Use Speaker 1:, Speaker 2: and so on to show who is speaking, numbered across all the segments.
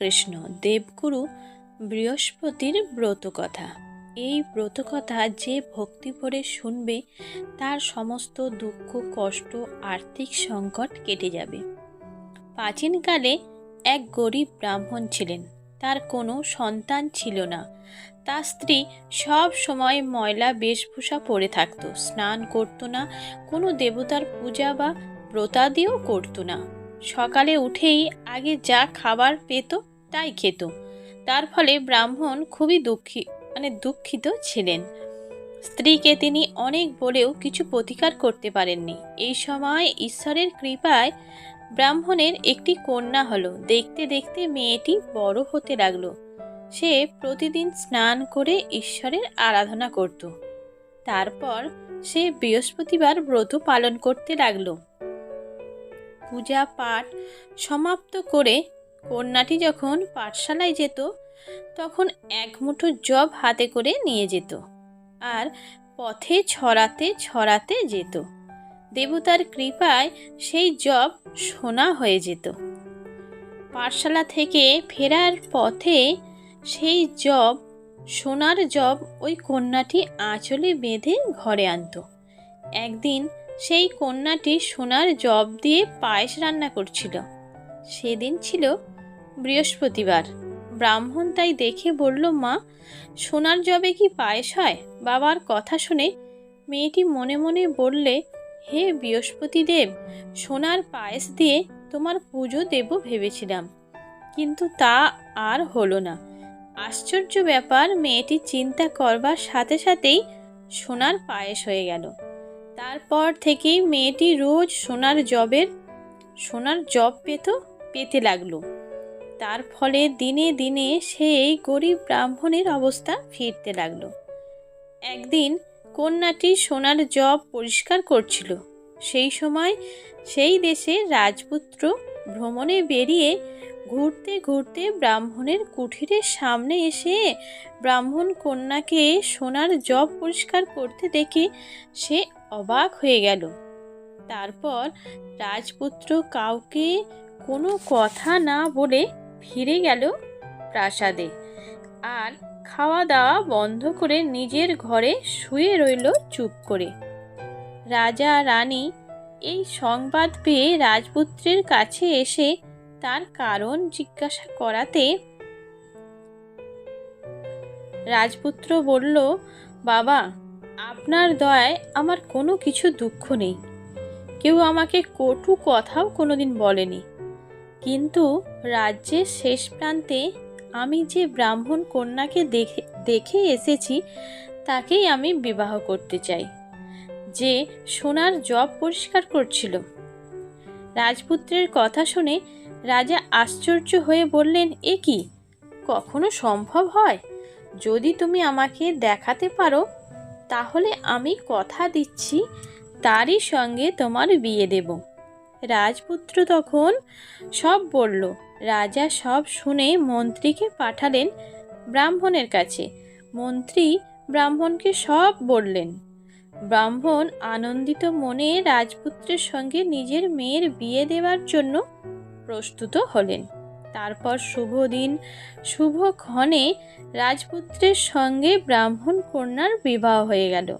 Speaker 1: কৃষ্ণ দেবগুরু বৃহস্পতির ব্রতকথা। এই ব্রতকথা যে ভক্তি ভরে শুনবে, তার সমস্ত দুঃখ, কষ্ট, আর্থিক সংকট কেটে যাবে। প্রাচীনকালে এক গরিব ব্রাহ্মণ ছিলেন। তার কোনো সন্তান ছিল না। তার স্ত্রী সব সময় ময়লা বেশভূষা পরে থাকতো, স্নান করতো না, কোনো দেবতার পূজা বা ব্রতাদিও করতো না। সকালে উঠেই আগে যা খাবার পেত তাই খেত। তার ফলে ব্রাহ্মণ খুবই দুঃখী মানে দুঃখিত ছিলেন। স্ত্রীকে তিনি অনেক বলেও কিছু প্রতিকার করতে পারেননি। এই সময় ঈশ্বরের কৃপায় ব্রাহ্মণের একটি কন্যা হলো। দেখতে দেখতে মেয়েটি বড় হতে লাগল। সে প্রতিদিন স্নান করে ঈশ্বরের আরাধনা করত। তারপর সে বৃহস্পতিবার ব্রত পালন করতে লাগল। পূজা পাঠ সমাপ্ত করে কন্যাটি যখন পাঠশালায় যেত, তখন এক মুঠো জব হাতে করে নিয়ে যেত আর পথে ছড়াতে ছড়াতে যেত। দেবতার কৃপায় সেই জব সোনা হয়ে যেত। পাঠশালা থেকে ফেরার পথে সেই জব, সোনার জব ওই কন্যাটি আঁচলে বেঁধে ঘরে আনতো। একদিন সেই কন্যাটি সোনার জব দিয়ে পায়েস রান্না করছিল। সেদিন ছিল বৃহস্পতিবার। ব্রাহ্মণ তাই দেখে বলল, মা, সোনার জবে কি পায়েস হয়? বাবার কথা শুনে মেয়েটি মনে মনে বললে, হে বৃহস্পতি দেব সোনার পায়েস দিয়ে তোমার পুজো দেব ভেবেছিলাম। কিন্তু তা আর হলো না। আশ্চর্য ব্যাপার, মেয়েটি চিন্তা করবার সাথে সাথেই সোনার পায়েস হয়ে গেল। তারপর থেকেই মেয়েটি রোজ সোনার জবের, সোনার জব পেত, পেতে লাগল। তার ফলে দিনে দিনে সেই গরিব ব্রাহ্মণের অবস্থা ফিরতে লাগল। একদিন কন্যাটি সোনার জব পরিষ্কার করছিল। সেই সময় সেই দেশে রাজপুত্র ভ্রমণে বেরিয়ে ঘুরতে ঘুরতে ব্রাহ্মণের কুঠিরের সামনে এসে ব্রাহ্মণ কন্যাকে সোনার জব পরিষ্কার করতে দেখে সে অবাক হয়ে গেল। তারপর রাজপুত্র কাউকে কোনো কথা না বলে ফিরে গেল প্রাসাদে আর খাওয়া দাওয়া বন্ধ করে নিজের ঘরে শুয়ে রইল চুপ করে। রাজা রানী এই সংবাদ পেয়ে রাজপুত্রের কাছে এসে তার কারণ জিজ্ঞাসা করাতে রাজপুত্র বলল, বাবা, আপনার দয়ায় আমার কোনো কিছু দুঃখ নেই। কেউ আমাকে কটু কথাও কোনোদিন বলেনি। কিন্তু রাজ্যের শেষ প্রান্তে আমি যে ব্রাহ্মণ কন্যাকে দেখে দেখে এসেছি, তাকেই আমি বিবাহ করতে চাই। যে সোনার জব পরিষ্কার করছিল। রাজপুত্রের কথা শুনে রাজা আশ্চর্য হয়ে বললেন, এ কি? কখনো সম্ভব হয়? যদি তুমি আমাকে দেখাতে পারো, তাহলে আমি কথা দিচ্ছি, তারই সঙ্গে তোমার বিয়ে দেব। রাজপুত্র তখন সব বলল রাজা সব শুনে মন্ত্রীকে পাঠালেন ব্রাহ্মণের কাছে। মন্ত্রী ব্রাহ্মণকে সব বললেন। ব্রাহ্মণ আনন্দিত মনে রাজপুত্রের সঙ্গে নিজের মেয়ের বিয়ে দেওয়ার জন্য প্রস্তুত হলেন। তারপর শুভ দিন, শুভ ক্ষণে রাজপুত্রের সঙ্গে ব্রাহ্মণ কন্যার বিবাহ হয়ে গেল।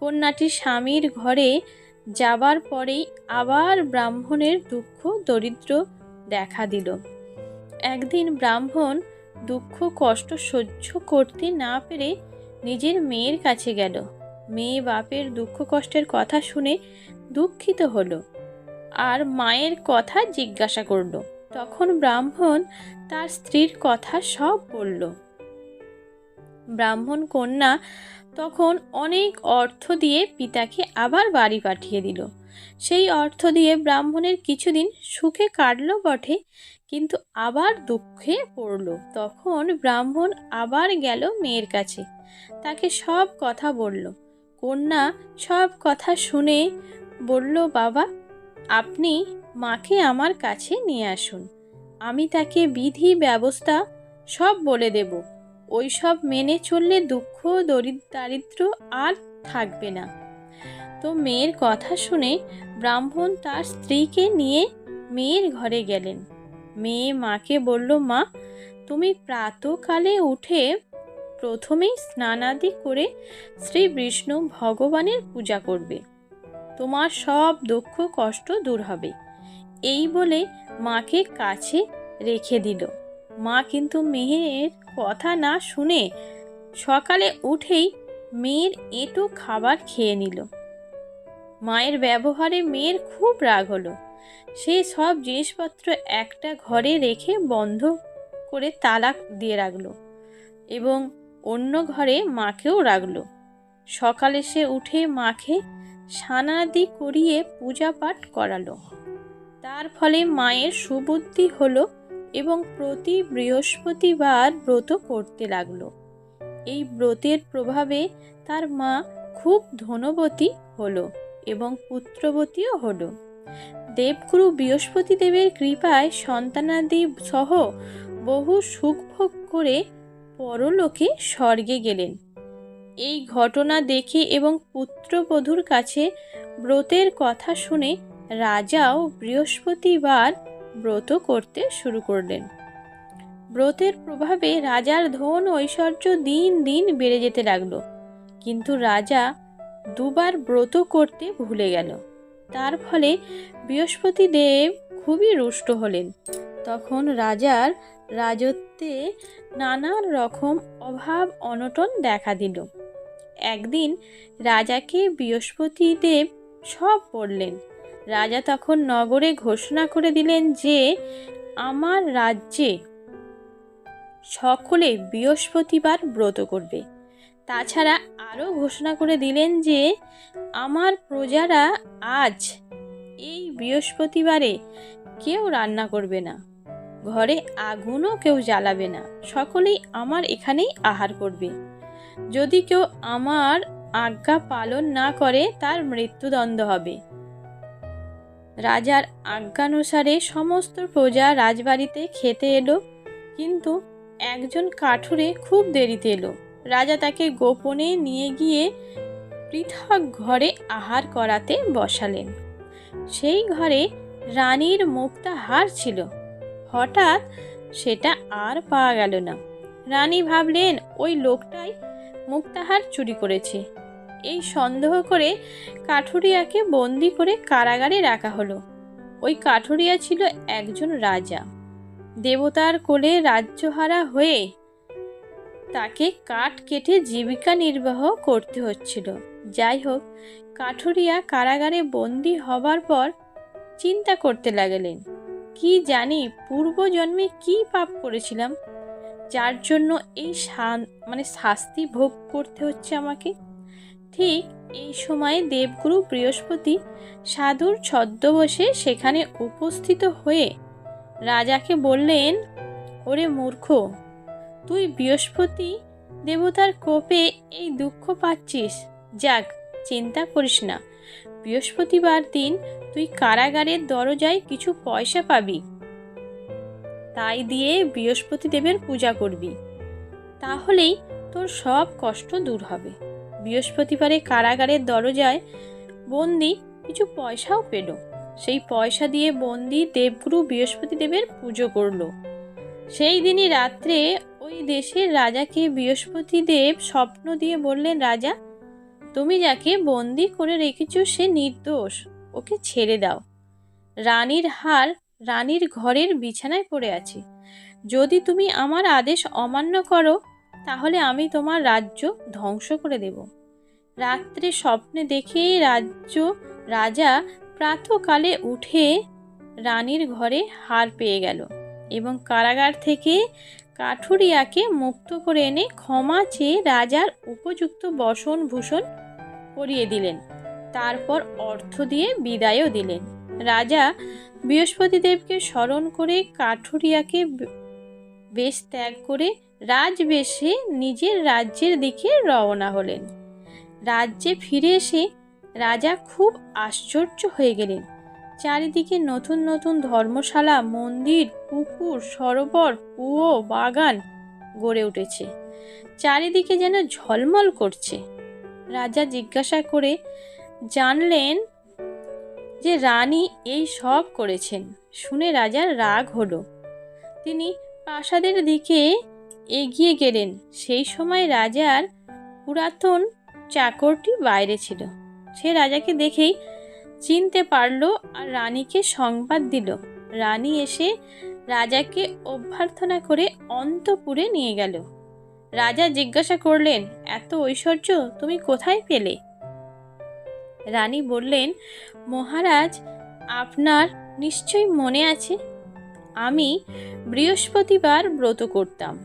Speaker 1: কন্যাটি স্বামীর ঘরে যাবার পরেই আবার ব্রাহ্মণের দুঃখ, দরিদ্র দেখা দিল। একদিন ব্রাহ্মণ দুঃখ কষ্ট সহ্য করতে না পেরে নিজের মেয়ের কাছে গেল। মেয়ে বাপের দুঃখ কষ্টের কথা শুনে দুঃখিত হলো আর মায়ের কথা জিজ্ঞাসা করল। তখন ব্রাহ্মণ তার স্ত্রীর কথা সব বলল। ব্রাহ্মণ কন্যা তখন অনেক অর্থ দিয়ে পিতাকে আবার বাড়ি পাঠিয়ে দিল। সেই অর্থ দিয়ে ব্রাহ্মণের কিছুদিন সুখে কাটলো বটে, কিন্তু আবার দুঃখে পড়ল। তখন ব্রাহ্মণ আবার গেল মেয়ের কাছে। তাকে সব কথা বলল। কন্যা সব কথা শুনে বলল, বাবা, আপনি মাকে আমার কাছে নিয়ে আসুন। আমি তাকে বিধি, ব্যবস্থা সব বলে দেব। ওই সব মেনে চললে দুঃখ, দরিদ্র আর থাকবে না। তো মেয়ের কথা শুনে ব্রাহ্মণ তার স্ত্রীকে নিয়ে মেয়ের ঘরে গেলেন। মেয়ে মাকে বলল, মা, তুমি প্রাতকালে উঠে প্রথমেই স্নানাদি করে শ্রী বিষ্ণু ভগবানের পূজা করবে। তোমার সব দুঃখ কষ্ট দূর হবে। এই বলে মাকে কাছে রেখে দিল। মা কিন্তু মেয়ের কথা না শুনে সকালে উঠেই মেয়ের এঁটো খাবার খেয়ে নিল। মায়ের ব্যবহারে মেয়ের খুব রাগ হলো। সে সব জিনিসপত্র একটা ঘরে রেখে বন্ধ করে তালাক দিয়ে রাখল এবং অন্য ঘরে মাকেও রাখল। সকালে সে উঠে মাকে সানাদি করিয়ে পূজা পাঠ করালো। তার ফলে মায়ের সুবুদ্ধি হলো এবং প্রতি বৃহস্পতিবার ব্রত করতে লাগল। এই ব্রতের প্রভাবে তার মা খুব ধনবতী হলো। এবং পুত্রবতীও হল। দেবগুরু বৃহস্পতি দেবের কৃপায় সন্তানাদি সহ বহু সুখভোগ করে পরলোকে স্বর্গে গেলেন। এই ঘটনা দেখে এবং পুত্রবধূর কাছে ব্রতের কথা শুনে রাজাও বৃহস্পতিবার ব্রত করতে শুরু করলেন। ব্রতের প্রভাবে রাজার ধন ঐশ্বর্য দিন দিন বেড়ে যেতে লাগল। কিন্তু রাজা দুবার ব্রত করতে ভুলে গেল। তার ফলে বৃহস্পতি দেব খুবই রুষ্ট হলেন। তখন রাজার রাজত্বে নানা রকম অভাব অনটন দেখা দিল। একদিন রাজাকে বৃহস্পতি দেব সব বললেন। রাজা তখন নগরে ঘোষণা করে দিলেন যে, আমার রাজ্যে সকলে বৃহস্পতিবার ব্রত করবে। তাছাড়া আরও ঘোষণা করে দিলেন যে আমার প্রজারা আজ এই বৃহস্পতিবারে কেউ রান্না করবে না, ঘরে আগুনও কেউ জ্বালাবে না, সকলেই আমার এখানেই আহার করবে। যদি কেউ আমার আজ্ঞা পালন না করে, তার মৃত্যুদণ্ড হবে। রাজার আজ্ঞানুসারে সমস্ত প্রজা রাজবাড়িতে খেতে এলো, কিন্তু একজন কাঠুরে খুব দেরিতে এলো। রাজা তাকে গোপনে নিয়ে গিয়ে পৃথক ঘরে আহার করাতে বসালেন। সেই ঘরে রানীর মুক্তা হার ছিল। হঠাৎ সেটা আর পাওয়া গেল না। রানী ভাবলেন, ওই লোকটাই মুক্তাহার চুরি করেছে এই সন্দেহ করে কাঠুরিয়াকে বন্দি করে কারাগারে রাখা হলো। ওই কাঠুরিয়া ছিল একজন রাজা। দেবতার কোলে রাজ্যহারা হয়ে তাকে কাঠ কেটে জীবিকা নির্বাহ করতে হচ্ছিল। যাই হোক, কাঠুরিয়া কারাগারে বন্দি হবার পর চিন্তা করতে লাগলেন, কি জানি পূর্বজন্মে কি পাপ করেছিলাম, যার জন্য এই মানে শাস্তি ভোগ করতে হচ্ছে আমাকে? ঠিক এই সময়ে দেবগুরু বৃহস্পতি সাধুর ছদ্মবশে সেখানে উপস্থিত হয়ে রাজাকে বললেন, ওরে মূর্খ তুই বৃহস্পতি দেবতার কোপে এই দুঃখ পাচ্ছিস। যাক, চিন্তা করিস না। বৃহস্পতিবার দিন তুই কারাগারের দরজায় কিছু পয়সা পাবি। তাই দিয়ে বৃহস্পতি দেবের পূজা করবি। তাহলেই তোর সব কষ্ট দূর হবে। বৃহস্পতিবারে কারাগারের দরজায় বন্দি কিছু পয়সাও পেল। সেই পয়সা দিয়ে বন্দি দেবগুরু বৃহস্পতি দেবের পুজো করল। সেই দিনই রাত্রে ওই দেশের রাজাকে বৃহস্পতি দেব স্বপ্ন দিয়ে বললেন, রাজা, তুমি যাকে বন্দি করে রেখেছ সে নির্দোষ। ওকে ছেড়ে দাও। রানীর হার রানীর ঘরের বিছানায় পড়ে আছে। যদি তুমি আমার আদেশ অমান্য করো, তাহলে আমি তোমার রাজ্য ধ্বংস করে দেব। রাত্রে স্বপ্নে দেখে রাজ্য রাজা প্রাতকালে উঠে রানীর ঘরে হার পেয়ে গেল এবং কারাগার থেকে কাঠুরিয়াকে মুক্ত করে এনে ক্ষমা চেয়ে রাজার উপযুক্ত বসন ভূষণ করিয়ে দিলেন। তারপর অর্থ দিয়ে বিদায়ও দিলেন। রাজা বৃহস্পতিদেবকে স্মরণ করে কাঠুরিয়াকে বেশ ত্যাগ করে রাজবেশে নিজের রাজ্যের দিকে রওনা হলেন। রাজ্যে ফিরে এসে রাজা খুব আশ্চর্য হয়ে গেলেন। চারিদিকে নতুন নতুন ধর্মশালা, মন্দির, পুকুর, সরোবর, কুয়ো, বাগান গড়ে উঠেছে। চারিদিকে যেন ঝলমল করছে। রাজা জিজ্ঞাসা করে, জানলেন যে রানী এই সব করেছেন? শুনে রাজার রাগ হলো। তিনি প্রাসাদের দিকে এগিয়ে গেলেন। সেই সময় রাজার পুরাতন চাকরটি বাইরে ছিল। সে রাজাকে দেখেই চিনতে পারল আর রানীকে সংবাদ দিল। রানী এসে রাজাকে অভ্যর্থনা করে অন্তপুরে নিয়ে গেল। রাজা জিজ্ঞাসা করলেন, এত ঐশ্বর্য তুমি কোথায় পেলে? রানী বললেন, মহারাজ, আপনার নিশ্চয়ই মনে আছে? আমি বৃহস্পতিবার ব্রত করতাম।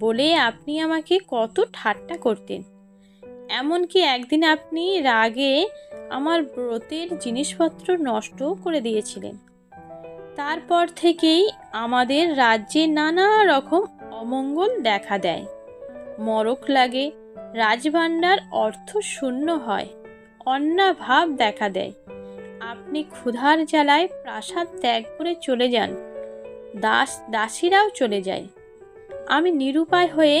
Speaker 1: বলে আপনি আমাকে কত ঠাট্টা করতেন। এমনকি একদিন আপনি রাগে আমার ব্রতের জিনিসপত্র নষ্টও করে দিয়েছিলেন। তারপর থেকেই আমাদের রাজ্যে নানা রকম অমঙ্গল দেখা দেয়। মরক লাগে, রাজভাণ্ডার অর্থ শূন্য হয় অন্নাভাব দেখা দেয়। আপনি ক্ষুধার জ্বালায় প্রাসাদ ত্যাগ করে চলে যান, দাস দাসীরাও চলে যায়। আমি নিরুপায় হয়ে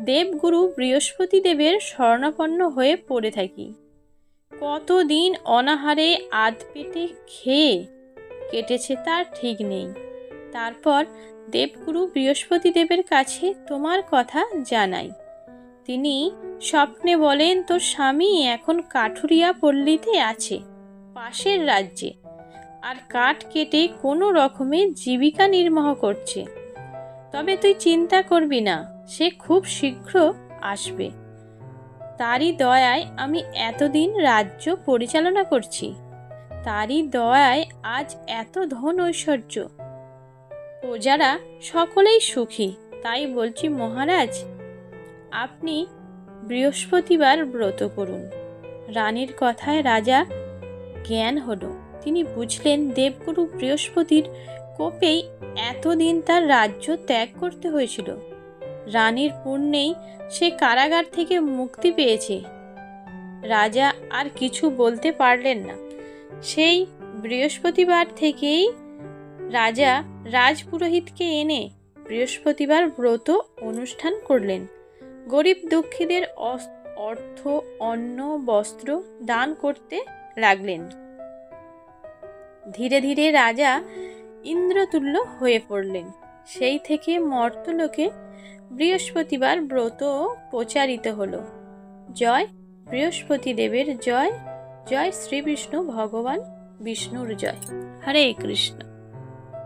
Speaker 1: দেবগুরু বৃহস্পতি দেবের শরণাপন্ন হয়ে পড়ে থাকি। কতদিন অনাহারে আধ পেটে খেয়ে কেটেছে তার ঠিক নেই। তারপর দেবগুরু বৃহস্পতি দেবের কাছে তোমার কথা জানাই। তিনি স্বপ্নে বলেন, তোর স্বামী এখন কাঠুরিয়া পল্লীতে আছে, পাশের রাজ্যে, আর কাঠ কেটে কোনো রকমে জীবিকা নির্বাহ করছে। তবে তুই চিন্তা করবি না, সে খুব শীঘ্র আসবে। তারই দয়ায় আমি এতদিন রাজ্য পরিচালনা করছি। তারই দয়ায় আজ এত ধন ঐশ্বর্য। প্রজারা সকলেই সুখী, তাই বলছি মহারাজ, আপনি বৃহস্পতিবার ব্রত করুন। রানীর কথায় রাজা জ্ঞান হলো। তিনি বুঝলেন দেবগুরু বৃহস্পতির কোপেই এতদিন তার রাজ্য ত্যাগ করতে হয়েছিল। রানীর পুণ্যেই সে কারাগার থেকে মুক্তি পেয়েছে। রাজা আর কিছু বলতে পারলেন না। সেই বৃহস্পতিবার থেকেই রাজা রাজপুরোহিতকে এনে বৃহস্পতিবার ব্রত অনুষ্ঠান করলেন। গরিব দুঃখীদের অর্থ, অন্ন, বস্ত্র দান করতে লাগলেন। ধীরে ধীরে রাজা ইন্দ্রতুল্য হয়ে পড়লেন। সেই থেকে মর্তলোকে বৃহস্পতিবার ব্রত প্রচারিত হল। জয় বৃহস্পতি দেবের জয় জয় শ্রীবিষ্ণু ভগবান বিষ্ণুর জয়। হরে কৃষ্ণ।